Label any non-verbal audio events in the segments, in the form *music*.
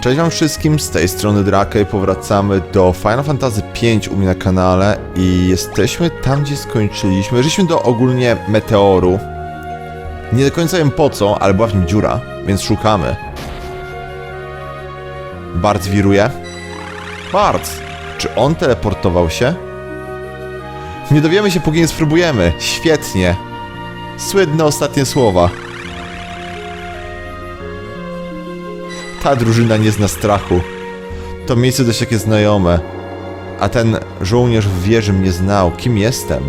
Cześć wam wszystkim, z tej strony Drake powracamy do Final Fantasy V u mnie na kanale i jesteśmy tam, gdzie skończyliśmy. Weszliśmy do ogólnie meteoru. Nie do końca wiem po co, ale była w nim dziura, więc szukamy. Barc wiruje. Barc! Czy on teleportował się? Nie dowiemy się, póki nie spróbujemy. Świetnie. Słynne ostatnie słowa. Ta drużyna nie zna strachu. To miejsce dość jakie znajome. A ten żołnierz w wieży mnie znał. Kim jestem?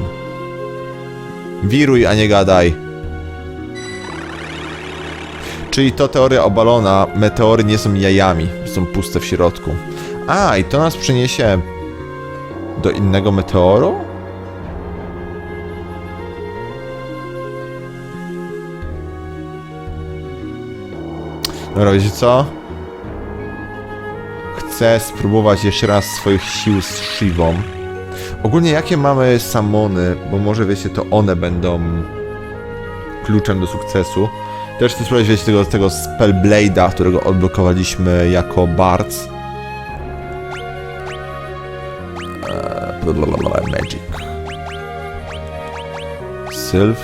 Wiruj, a nie gadaj. Czyli to teoria obalona. Meteory nie są jajami. Są puste w środku. A, i to nas przeniesie do innego meteoru? Dobra, wiecie co? Spróbować jeszcze raz swoich sił z Shivą. Ogólnie jakie mamy samony, bo może wiecie, to one będą kluczem do sukcesu. Też chcę spróbować wiecie, tego, tego Spellblade'a, którego odblokowaliśmy jako Bards. Eee, Magic. Sylph.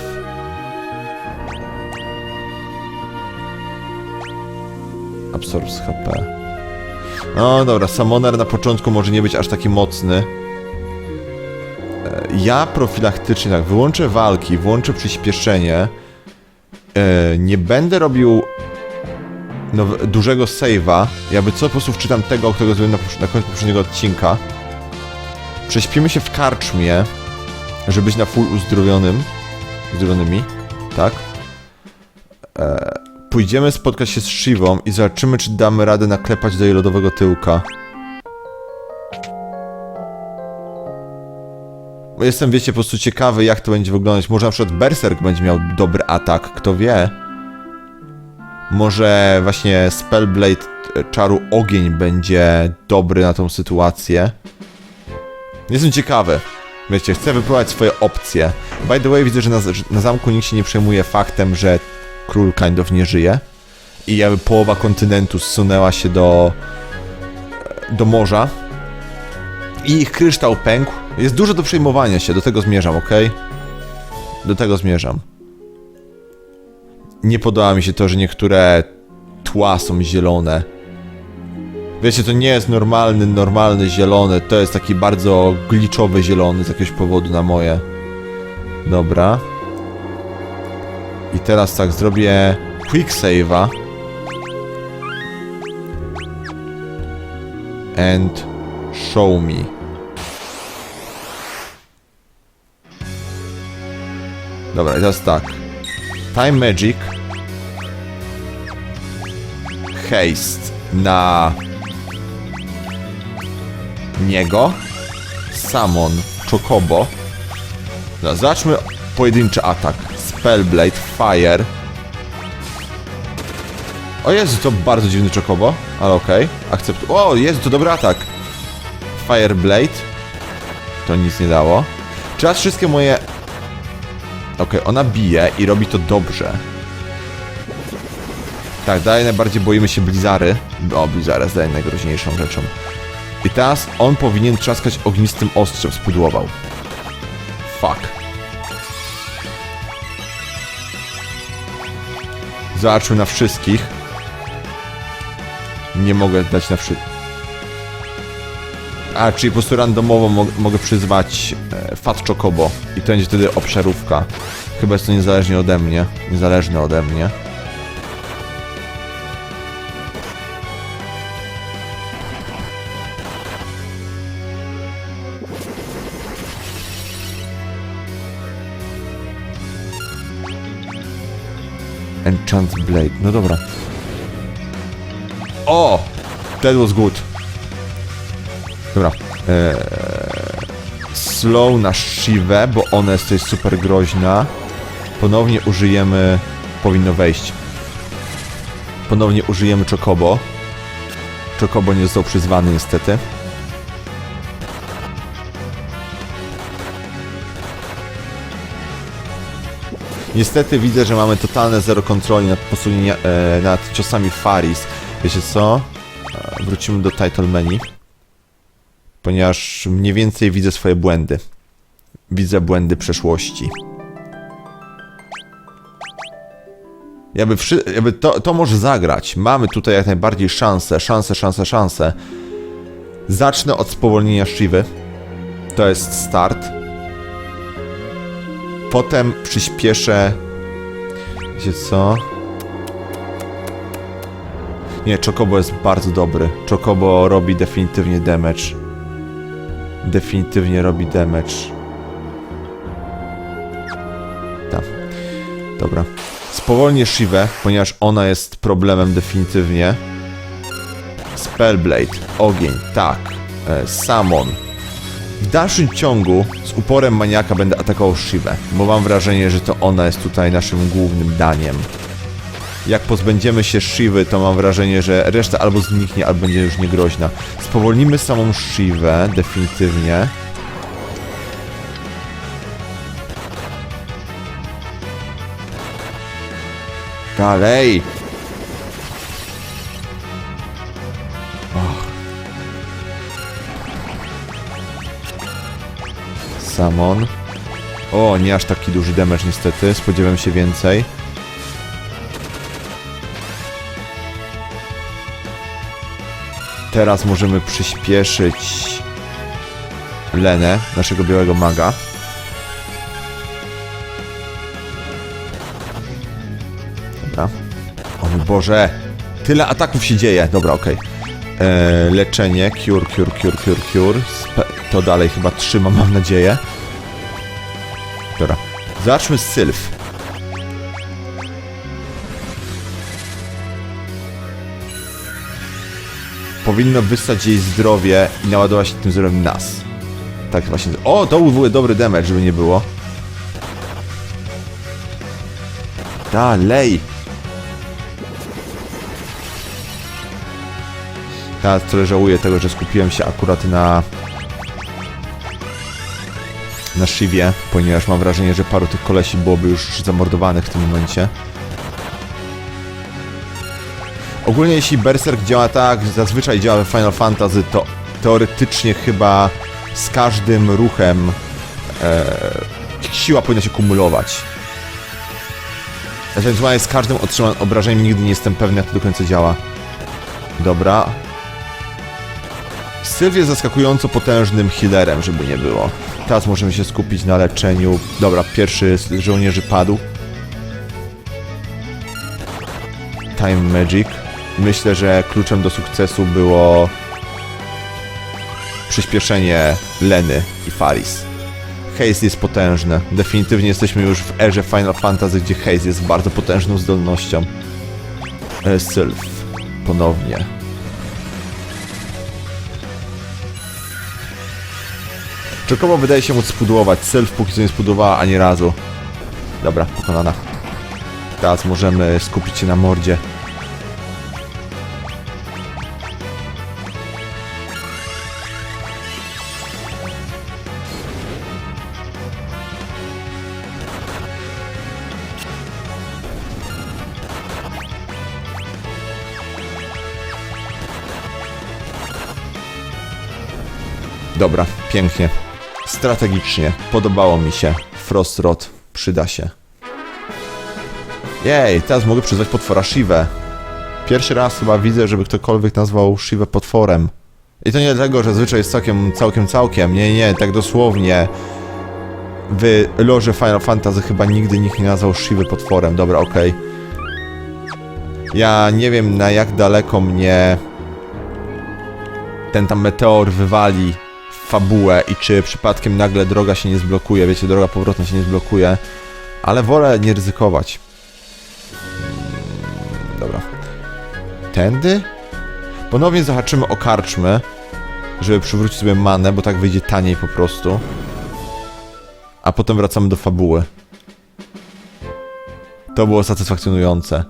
Absorbs HP. No dobra, Summoner na początku może nie być aż taki mocny. E, Ja profilaktycznie tak, wyłączę walki, włączę przyspieszenie. E, Nie będę robił no, dużego save'a. Jakby co, po prostu wczytam tego, którego zrobiłem na, na końcu poprzedniego odcinka. Prześpimy się w karczmie, żeby być na full uzdrowionym. Uzdrowionymi, tak? Pójdziemy spotkać się z Shivą i zobaczymy, czy damy radę naklepać do jej lodowego tyłka. Jestem, wiecie, po prostu ciekawy, jak to będzie wyglądać. Może na przykład Berserk będzie miał dobry atak, kto wie. Może właśnie Spellblade e, czaru ogień będzie dobry na tą sytuację. Jestem ciekawy. Wiecie, chcę wypróbować swoje opcje. By the way, widzę, że na, na zamku nikt się nie przejmuje faktem, że król kind of nie żyje. I jakby połowa kontynentu zsunęła się do do morza. I ich kryształ pękł. Jest dużo do przejmowania się, do tego zmierzam, ok? Do tego zmierzam. Nie podoba mi się to, że niektóre tła są zielone. Wiecie, to nie jest normalny, normalny zielony, to jest taki bardzo glitchowy zielony z jakiegoś powodu na moje. Dobra. I teraz tak, zrobię quick save'a. And show me. Dobra, teraz tak. Time Magic. Haste na niego. Summon Chocobo. Zacznijmy pojedynczy atak. Spellblade, Fire. O Jezu, to bardzo dziwny Chocobo, ale okej. Akcept... O, Jezu, to dobry atak. Fireblade. To nic nie dało. Teraz wszystkie moje... Okej, ona bije i robi to dobrze. Tak, dalej najbardziej boimy się Blizzary. O, Blizzard jest dalej najgroźniejszą rzeczą. I teraz on powinien trzaskać ognistym ostrzem, spudłował. Fuck. Zobaczmy na wszystkich. Nie mogę dać na wszystkich. A, czyli po prostu randomowo mo mogę przyzwać e, Fat Chocobo. I to będzie wtedy obszarówka. Chyba jest to niezależnie ode mnie. Niezależne ode mnie. Enchant Blade. No dobra. O! That was good. Dobra. Eee, slow na Shivę, bo ona jest tutaj super groźna. Ponownie użyjemy... Powinno wejść. Ponownie użyjemy Chocobo. Chocobo nie został przyzwany niestety. Niestety widzę, że mamy totalne zero kontroli nad e, nad ciosami Faris. Wiecie co? E, wrócimy do title menu. Ponieważ mniej więcej widzę swoje błędy. Widzę błędy przeszłości. Jakby, jakby to, to może zagrać. Mamy tutaj jak najbardziej szansę, szansę, szansę, szansę. Zacznę od spowolnienia Shivy. To jest start. Potem przyspieszę. Wiecie co? Nie, Chocobo jest bardzo dobry. Chocobo robi definitywnie damage. Definitywnie robi damage. Tak. Dobra. Spowolnię Shivę, ponieważ ona jest problemem definitywnie. Spellblade, ogień, tak. E, Samon. W dalszym ciągu z uporem maniaka będę atakował Shivę, bo mam wrażenie, że to ona jest tutaj naszym głównym daniem. Jak pozbędziemy się Shivy, to mam wrażenie, że reszta albo zniknie, albo będzie już niegroźna. Spowolnimy samą Shivę, definitywnie. Dalej! Samon. O, nie aż taki duży damage niestety, spodziewałem się więcej. Teraz możemy przyspieszyć Lenę, naszego białego maga. Dobra. O Boże! Tyle ataków się dzieje. Dobra, okej. Eee, Leczenie, cure, cure, cure, cure, cure. Spe to dalej chyba trzyma, mam nadzieję. Dobra. Zacznijmy z Sylf. Powinno wystać jej zdrowie i naładować tym zdrowiem nas. Tak właśnie. O, to był dobry damage, żeby nie było. Dalej! Teraz trochę żałuję tego, że skupiłem się akurat na na Shivie, ponieważ mam wrażenie, że paru tych kolesi byłoby już zamordowanych w tym momencie. Ogólnie jeśli Berserk działa tak, zazwyczaj działa w Final Fantasy, to teoretycznie chyba z każdym ruchem e, siła powinna się kumulować. Ewentualnie z każdym otrzymanym obrażeniem nigdy nie jestem pewny, jak to do końca działa. Dobra. Sylwia jest zaskakująco potężnym healerem, żeby nie było. Teraz możemy się skupić na leczeniu. Dobra, pierwszy z żołnierzy padł. Time Magic. Myślę, że kluczem do sukcesu było przyspieszenie Leny i Faris. Haze jest potężny. Definitywnie jesteśmy już w erze Final Fantasy, gdzie Haze jest bardzo potężną zdolnością. E, Sylph. Ponownie. Czekowo wydaje się móc spudłować. Sylph póki co nie spudłowała ani razu. Dobra, pokonana. Teraz możemy skupić się na mordzie. Dobra, pięknie. Strategicznie. Podobało mi się. Frost Rod przyda się. Jej, teraz mogę przyzwać potwora Shivę. Pierwszy raz chyba widzę, żeby ktokolwiek nazwał Shivę potworem. I to nie dlatego, że zwyczaj jest całkiem, całkiem, całkiem. Nie, nie, tak dosłownie. W loże Final Fantasy chyba nigdy nikt nie nazwał Shivy potworem. Dobra, okej. Ja nie wiem na jak daleko mnie ten tam meteor wywali fabułę i czy przypadkiem nagle droga się nie zblokuje, wiecie, droga powrotna się nie zblokuje, ale wolę nie ryzykować. Dobra. Tędy? Ponownie zahaczymy o karczmy, żeby przywrócić sobie manę, bo tak wyjdzie taniej po prostu. A potem wracamy do fabuły. To było satysfakcjonujące.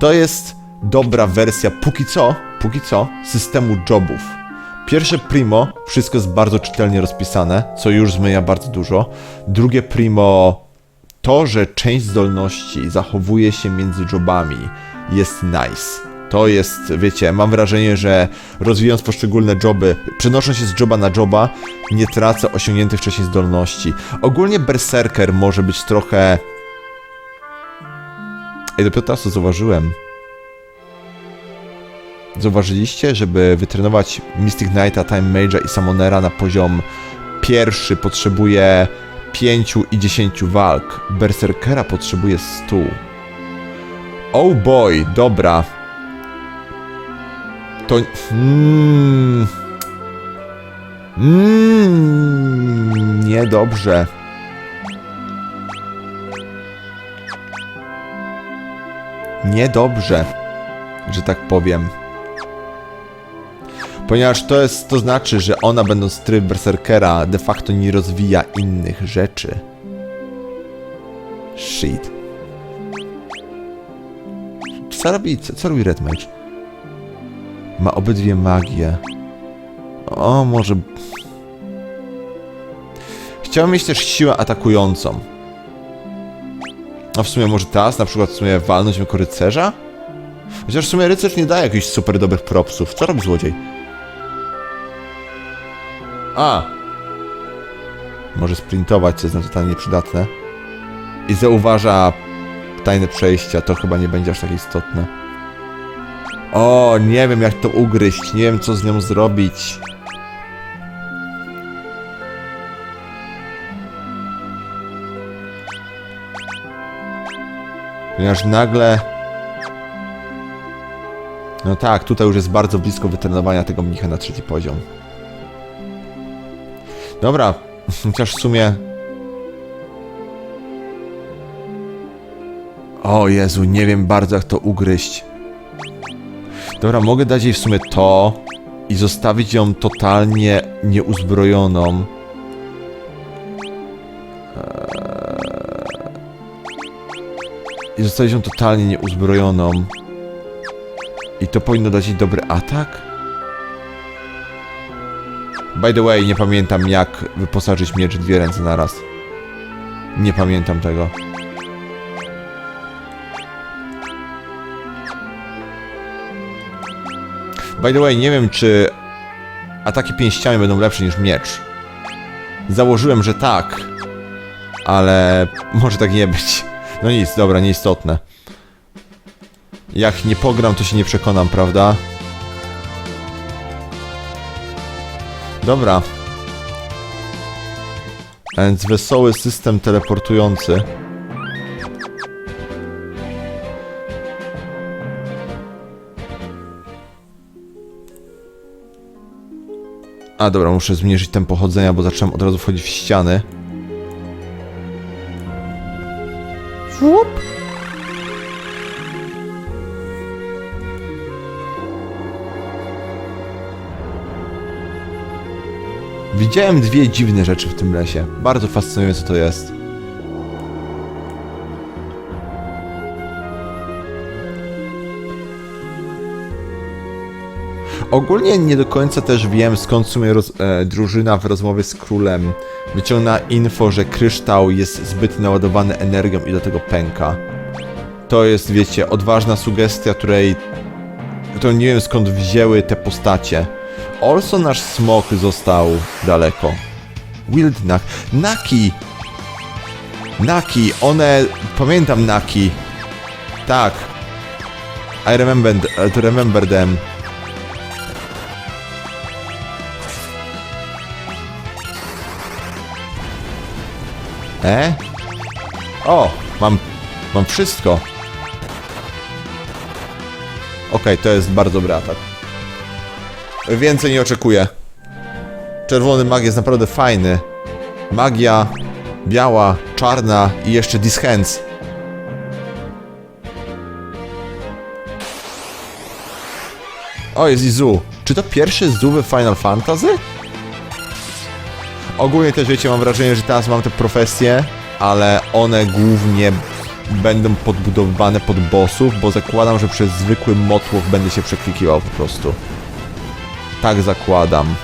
To jest dobra wersja, póki co, póki co, systemu jobów. Pierwsze primo, wszystko jest bardzo czytelnie rozpisane, co już zmienia bardzo dużo. Drugie primo, to, że część zdolności zachowuje się między jobami, jest nice. To jest, wiecie, mam wrażenie, że rozwijając poszczególne joby, przenosząc się z joba na joba, nie tracę osiągniętych wcześniej zdolności. Ogólnie Berserker może być trochę... Ej, dopiero teraz to zauważyłem. Zauważyliście, żeby wytrenować Mystic Knighta, Time Mage'a i Summonera na poziom pierwszy potrzebuje 5 i 10 walk. Berserkera potrzebuje 100. Oh boy, dobra. To... Mm, mm, niedobrze. Niedobrze, że tak powiem. Ponieważ to jest, to znaczy, że ona będąc tryb berserkera de facto nie rozwija innych rzeczy. Shit. Co robi, co, co robi Red Mage? Ma obydwie magie. O, może... Chciałbym mieć też siłę atakującą. A w sumie może teraz na przykład w sumie walnąć jako rycerza? Chociaż w sumie rycerz nie daje jakichś super dobrych propsów. Co robi złodziej? A! Może sprintować, co jest nam totalnie nieprzydatne. I zauważa tajne przejścia, to chyba nie będzie aż tak istotne. O, nie wiem jak to ugryźć, nie wiem co z nią zrobić. Ponieważ nagle... No tak, tutaj już jest bardzo blisko wytrenowania tego mnicha na trzeci poziom. Dobra, *laughs* chociaż w sumie... O Jezu, nie wiem bardzo jak to ugryźć. Dobra, mogę dać jej w sumie to i zostawić ją totalnie nieuzbrojoną. Eee, I zostawić ją totalnie nieuzbrojoną. I to powinno dać jej dobry atak? By the way, nie pamiętam jak wyposażyć miecz dwie ręce naraz. Nie pamiętam tego. By the way, nie wiem czy ataki pięściami będą lepsze niż miecz. Założyłem, że tak, ale *laughs* może tak nie być. No nic, dobra, nieistotne. Jak nie pogram, to się nie przekonam, prawda? Dobra. Więc wesoły system teleportujący. A dobra, muszę zmniejszyć tempo chodzenia, bo zacząłem od razu wchodzić w ściany. Fup. Widziałem dwie dziwne rzeczy w tym lesie. Bardzo fascynujące to jest. Ogólnie nie do końca też wiem skąd w sumie roz, e, drużyna w rozmowie z królem wyciągnęła info, że kryształ jest zbyt naładowany energią i do tego pęka. To jest, wiecie, odważna sugestia, której... którą nie wiem skąd wzięły te postacie. Also nasz smok został daleko. Wildnak. Naki! Naki, one... Pamiętam Naki. Tak. I remember, I remember them. E? O, mam, mam wszystko. Okej, to jest bardzo dobry atak. Więcej nie oczekuję. Czerwony mag jest naprawdę fajny. Magia, biała, czarna i jeszcze Dishands. O, jest Izu. Czy to pierwszy Zu Final Fantasy? Ogólnie też wiecie, mam wrażenie, że teraz mam te profesje, ale one głównie będą podbudowywane pod bossów, bo zakładam, że przez zwykły motłoch będę się przeklikiwał po prostu. Tak zakładam.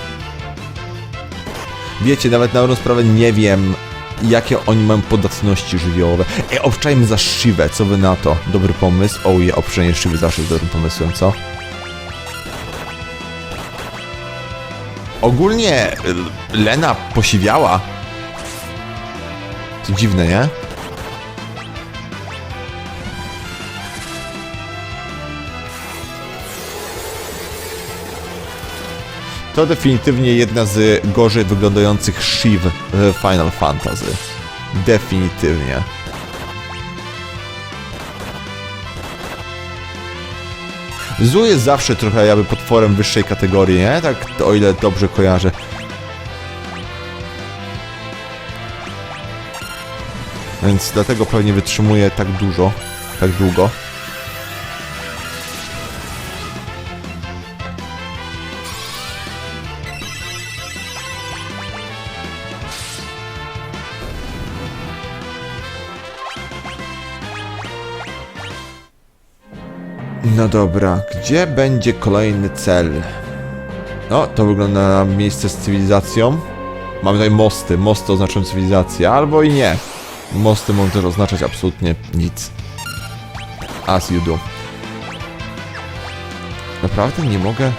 Wiecie, nawet na dobrą sprawę nie wiem, jakie oni mają podatności żywiołowe. Ej, obczajmy za Shivę, co wy na to? Dobry pomysł? O je, obczajenie Shiwy zawsze jest dobrym pomysłem, co? Ogólnie Lena posiwiała. To dziwne, nie? To definitywnie jedna z gorzej wyglądających Shiv w Final Fantasy. Definitywnie. Zu jest zawsze trochę jakby potworem wyższej kategorii, nie? Tak, o ile dobrze kojarzę. Więc dlatego pewnie wytrzymuje tak dużo, tak długo. No dobra, gdzie będzie kolejny cel? No, to wygląda na miejsce z cywilizacją. Mamy tutaj mosty. Mosty oznaczą cywilizację, albo i nie. Mosty mogą też oznaczać absolutnie nic. As you do. Naprawdę nie mogę?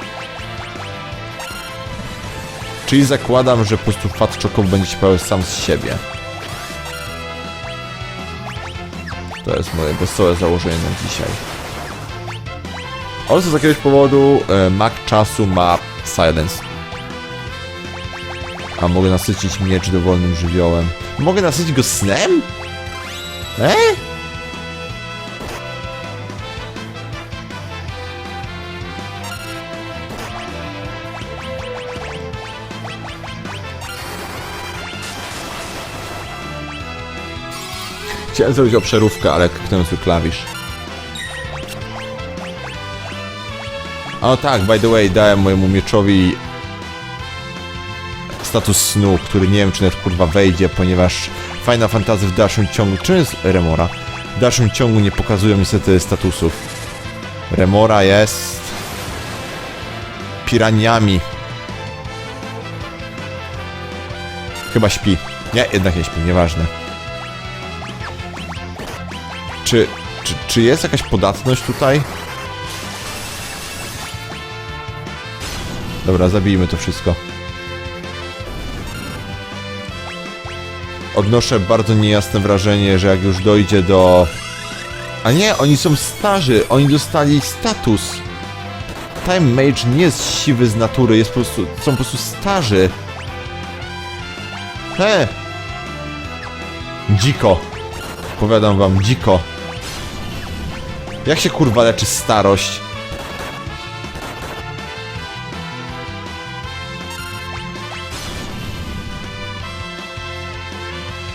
Czyli zakładam, że po prostu Fat Choco będzie się pojawiał sam z siebie. To jest moje wesołe założenie na dzisiaj. Ale z jakiegoś powodu e, mak czasu ma silence. A mogę nasycić miecz dowolnym żywiołem. Mogę nasycić go snem? E? Chciałem zrobić obszerówkę, ale kliknąłem sobie klawisz. No tak, by the way, dałem mojemu mieczowi status snu, który nie wiem czy nawet kurwa wejdzie, ponieważ Final Fantasy w dalszym ciągu... Czym jest Remora? W dalszym ciągu nie pokazują niestety statusów. Remora jest... Piraniami. Chyba śpi. Nie, jednak nie śpi, nieważne. Czy, czy, czy jest jakaś podatność tutaj? Dobra, zabijmy to wszystko. Odnoszę bardzo niejasne wrażenie, że jak już dojdzie do... A nie, oni są starzy, oni dostali status. Time Mage nie jest siwy z natury, jest po prostu, są po prostu starzy. He! Dziko. Powiadam wam, dziko. Jak się kurwa leczy starość?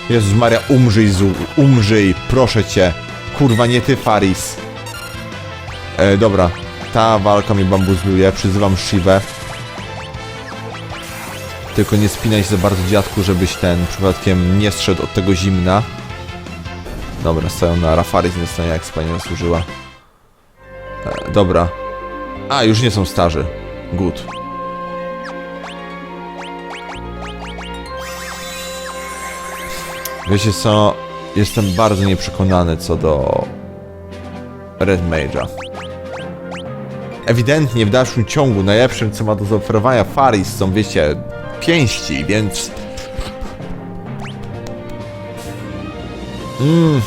Jezus Maria, umrzyj Zu, umrzyj, proszę cię. Kurwa, nie ty, Faris. E, dobra, ta walka mnie bambuzluje, przyzywam Shivę. Tylko nie spinaj się za bardzo, dziadku, żebyś ten przypadkiem nie strzedł od tego zimna. Dobra, sayonara, Faris nie dostanie jak pani zasłużyła. E, dobra. A, już nie są starzy. Good. Wiecie co? Jestem bardzo nieprzekonany co do Red Mage'a. Ewidentnie w dalszym ciągu najlepszym co ma do zaoferowania Faris są wiecie pięści, więc... Mm.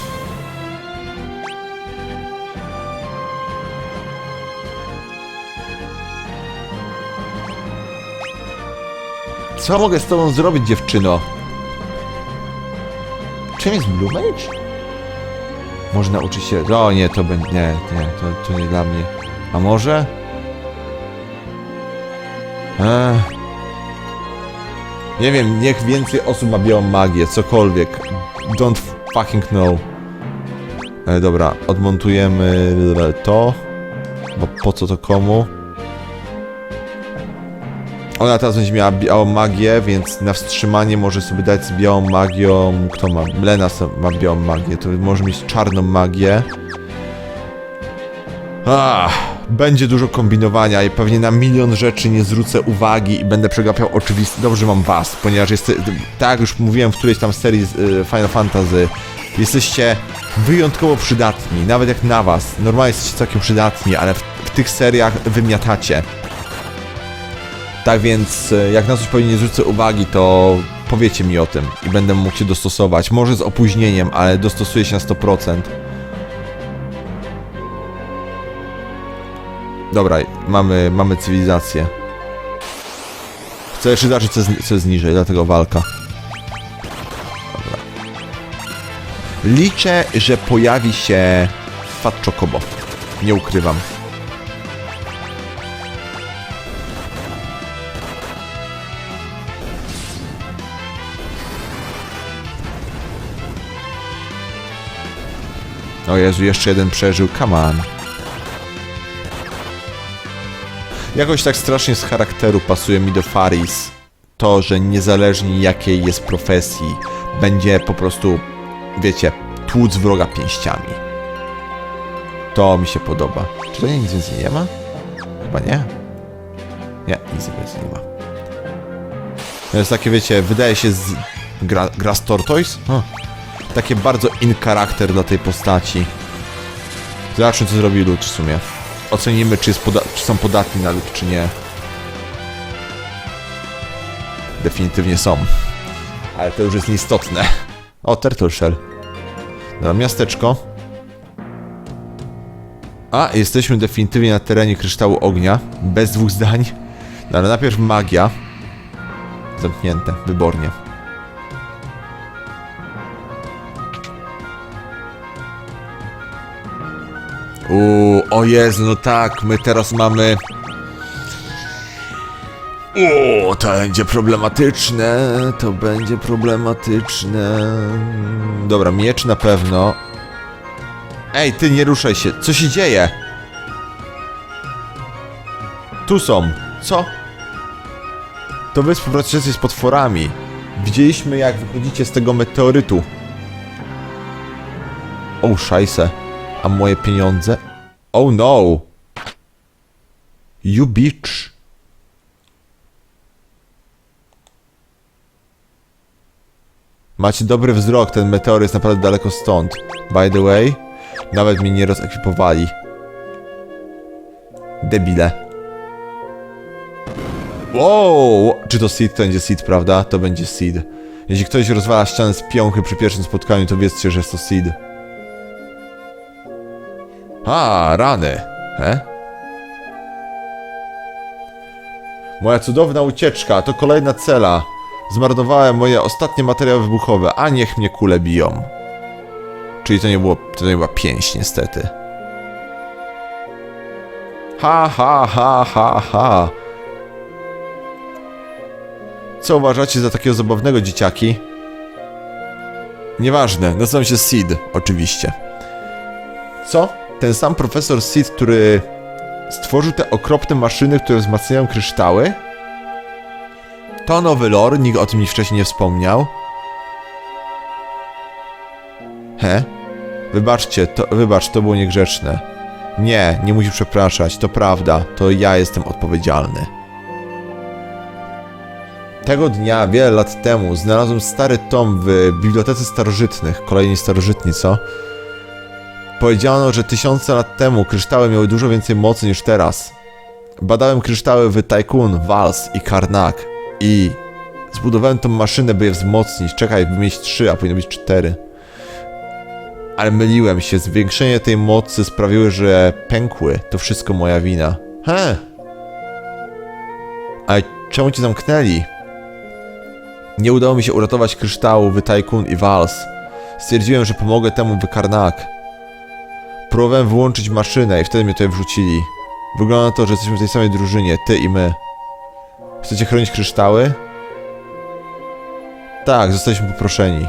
Co mogę z tobą zrobić, dziewczyno? Czym jest Blue Mage? Może nauczyć się... O nie, to będzie... Nie, nie, to, to nie dla mnie. A może? Ech. Nie wiem, niech więcej osób ma białą magię, cokolwiek. Don't fucking know. E, dobra, odmontujemy to. Bo po co to komu? Ona teraz będzie miała białą magię, więc na wstrzymanie może sobie dać z białą magią... Kto ma? Lena ma białą magię, to może mieć czarną magię. Ah, będzie dużo kombinowania i pewnie na milion rzeczy nie zwrócę uwagi i będę przegapiał oczywiste. Dobrze mam was, ponieważ jest, tak jak już mówiłem w którejś tam serii y, Final Fantasy, jesteście wyjątkowo przydatni, nawet jak na was. Normalnie jesteście całkiem przydatni, ale w, w tych seriach wymiatacie. Tak więc, e, jak na coś pewnie nie zwrócę uwagi, to powiecie mi o tym i będę mógł się dostosować. Może z opóźnieniem, ale dostosuję się na 100%. Dobra, mamy, mamy cywilizację. Chcę jeszcze zobaczyć, co co jest niżej, dlatego walka. Dobra. Liczę, że pojawi się Fat Chocobo. Nie ukrywam. O Jezu, jeszcze jeden przeżył, come on. Jakoś tak strasznie z charakteru pasuje mi do Faris to, że niezależnie jakiej jest profesji, będzie po prostu, wiecie, tłuc wroga pięściami. To mi się podoba. Czy to nic więcej nie ma? Chyba nie. Nie, nic więcej nie ma. To jest takie, wiecie, wydaje się z... Gra, gra z Tortoise? Huh. Takie bardzo in charakter dla tej postaci. Zobaczmy, co zrobi lud w sumie. Ocenimy, czy, czy są podatni na lód, czy nie. Definitywnie są. Ale to już jest nieistotne. O, Turtle Shell. Dobra, miasteczko. A, jesteśmy definitywnie na terenie kryształu ognia. Bez dwóch zdań. No, ale najpierw magia. Zamknięte, wybornie. Uuu, o Jezu, no tak, my teraz mamy... O, to będzie problematyczne, to będzie problematyczne. Dobra, miecz na pewno. Ej, ty nie ruszaj się, co się dzieje? Tu są, co? To wy współpracujecie z potworami. Widzieliśmy jak wychodzicie z tego meteorytu. O, szajse. A moje pieniądze? Oh no! You bitch! Macie dobry wzrok, ten meteor jest naprawdę daleko stąd. By the way, nawet mnie nie rozekwipowali. Debile. Wow! Czy to seed? To będzie seed, prawda? To będzie seed. Jeśli ktoś rozwala ścianę z piąchy przy pierwszym spotkaniu, to wiedzcie, że jest to seed. A, rany. He? Moja cudowna ucieczka, to kolejna cela. Zmarnowałem moje ostatnie materiały wybuchowe, a niech mnie kule biją. Czyli to nie było, to nie była pięść, niestety. Ha, ha, ha, ha, ha. Co uważacie za takiego zabawnego dzieciaki? Nieważne, nazywam się Sid, oczywiście. Co? Ten sam profesor Sid, który stworzył te okropne maszyny, które wzmacniają kryształy? To nowy lore, nikt o tym mi wcześniej nie wspomniał. He? Wybaczcie, to, wybacz, to było niegrzeczne. Nie, nie musisz przepraszać, to prawda, to ja jestem odpowiedzialny. Tego dnia, wiele lat temu, znalazłem stary tom w Bibliotece Starożytnych. Kolejni starożytni, co? Powiedziano, że tysiące lat temu kryształy miały dużo więcej mocy niż teraz. Badałem kryształy w Tycoon, Vals i Karnak i zbudowałem tą maszynę, by je wzmocnić. Czekaj, by mieć trzy, a powinno być cztery. Ale myliłem się, zwiększenie tej mocy sprawiły, że pękły. To wszystko moja wina. He! Ale czemu cię zamknęli? Nie udało mi się uratować kryształu w Tycoon i Vals. Stwierdziłem, że pomogę temu w Karnak. Próbowałem wyłączyć maszynę i wtedy mnie tutaj wrzucili. Wygląda na to, że jesteśmy w tej samej drużynie, ty i my. Chcecie chronić kryształy? Tak, zostaliśmy poproszeni.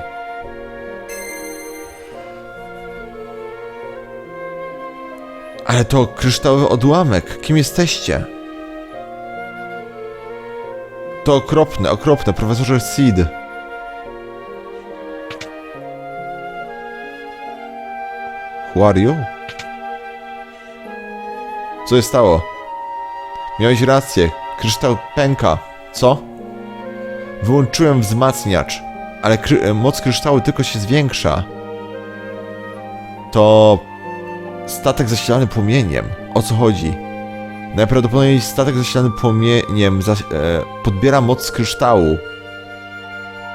Ale to kryształowy odłamek. Kim jesteście? To okropne, okropne, profesorze Seed. Who are you? Co się stało? Miałeś rację. Kryształ pęka. Co? Wyłączyłem wzmacniacz, ale kry e, moc kryształu tylko się zwiększa. To statek zasilany płomieniem. O co chodzi? Najprawdopodobniej statek zasilany płomieniem zas- e, podbiera moc kryształu.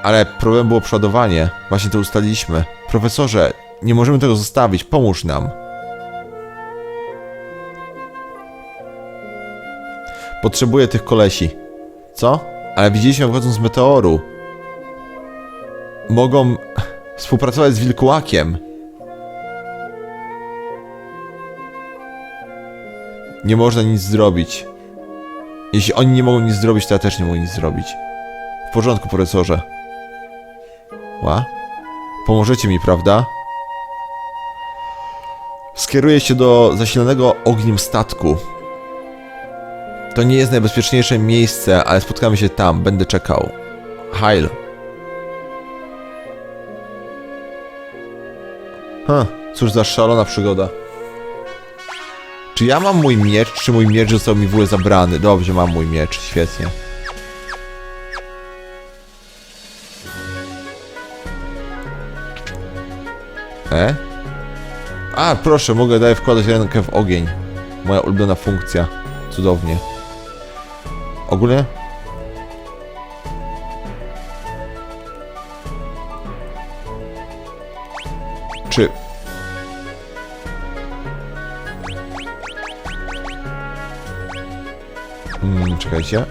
Ale problem było przodowanie. Właśnie to ustaliliśmy. Profesorze, nie możemy tego zostawić. Pomóż nam. Potrzebuję tych kolesi. Co? Ale widzieliśmy wchodząc z meteoru. Mogą *laughs* współpracować z wilkołakiem. Nie można nic zrobić. Jeśli oni nie mogą nic zrobić, to ja też nie mogę nic zrobić. W porządku, profesorze. Ła? Pomożecie mi, prawda? Skieruję się do zasilonego ogniem statku. To nie jest najbezpieczniejsze miejsce, ale spotkamy się tam. Będę czekał. Heil. Ha, cóż za szalona przygoda. Czy ja mam mój miecz, czy mój miecz został mi w ogóle zabrany? Dobrze, mam mój miecz, świetnie. E? A, proszę, mogę dalej wkładać rękę w ogień. Moja ulubiona funkcja. Cudownie. Ogólnie? Czy... Hmm, czekajcie.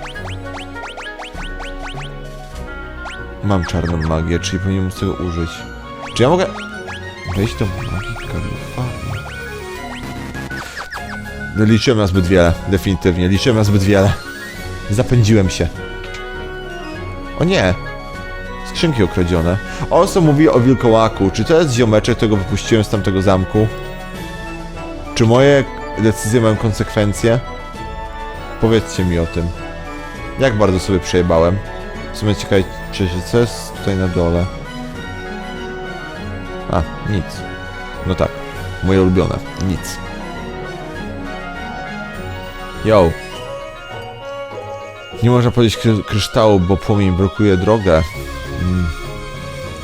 Mam czarną magię, czyli powinienem móc tego użyć. Czy ja mogę wejść do magii kalifatu? No, liczyłem na zbyt wiele, definitywnie. Liczyłem na zbyt wiele. Zapędziłem się. O nie! Skrzynki okradzione. Olso mówi o wilkołaku. Czy to jest ziomeczek, którego wypuściłem z tamtego zamku? Czy moje decyzje mają konsekwencje? Powiedzcie mi o tym. Jak bardzo sobie przejebałem? W sumie ciekawe, co jest tutaj na dole? A, nic. No tak. Moje ulubione. Nic. Yo. Nie można powiedzieć kry kryształu, bo płomień blokuje drogę. Mm.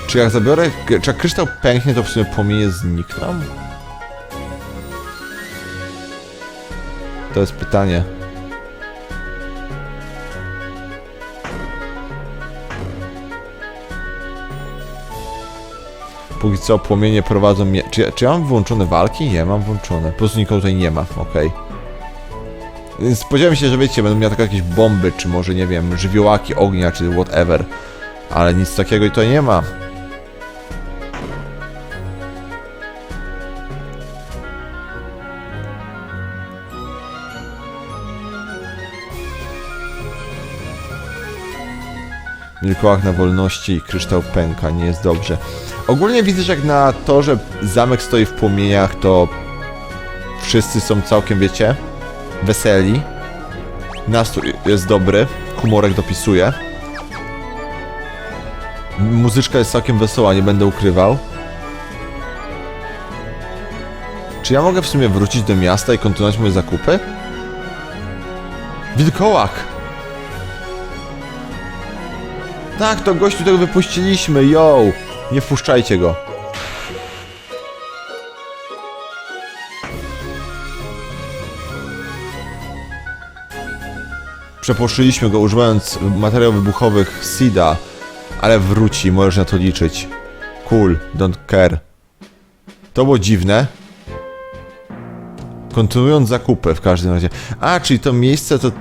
Czy jak zabiorę... Czy jak kryształ pęknie, to w sumie płomienie znikną? To jest pytanie. Póki co płomienie prowadzą mnie... Czy czy ja mam włączone walki? Nie, mam włączone. Po prostu nikogo tutaj nie ma, okej. Spodziewałem się, że wiecie, będą miały tylko jakieś bomby, czy może, nie wiem, żywiołaki ognia, czy whatever. Ale nic takiego tutaj nie ma. Wilkołak na wolności i kryształ pęka, nie jest dobrze. Ogólnie widzę, że jak na to, że zamek stoi w płomieniach, to wszyscy są całkiem, wiecie, weseli. Nastrój jest dobry, humorek dopisuje. Muzyczka jest całkiem wesoła, nie będę ukrywał. Czy ja mogę w sumie wrócić do miasta i kontynuować moje zakupy? Wilkołak! Tak, to gościu tego wypuściliśmy, yo! Nie wpuszczajcie go. Przeposzyliśmy go używając materiałów wybuchowych SIDA, ale wróci, możesz na to liczyć. Cool, don't care. To było dziwne. Kontynuując zakupy w każdym razie. A, czyli to miejsce to...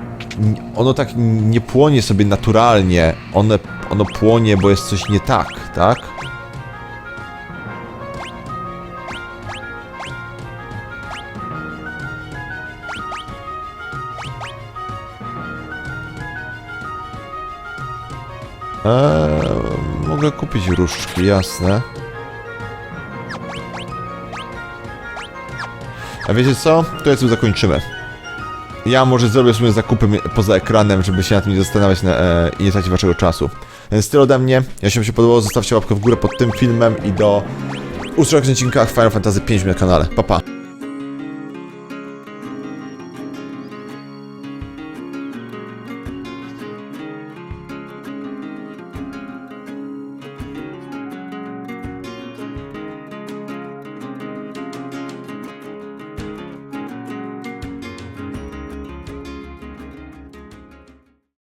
Ono tak nie płonie sobie naturalnie. One, ono płonie, bo jest coś nie tak, tak? Eee, mogę kupić różdżki, jasne. A wiecie co? To jest zakończymy. Ja może zrobię sobie zakupy poza ekranem, żeby się na tym nie zastanawiać na, e, i nie tracić waszego czasu. Więc tyle ode mnie. Jeśli wam się podobało, zostawcie łapkę w górę pod tym filmem i do usłyszenia w odcinkach Final Fantasy 5 na kanale. Pa pa!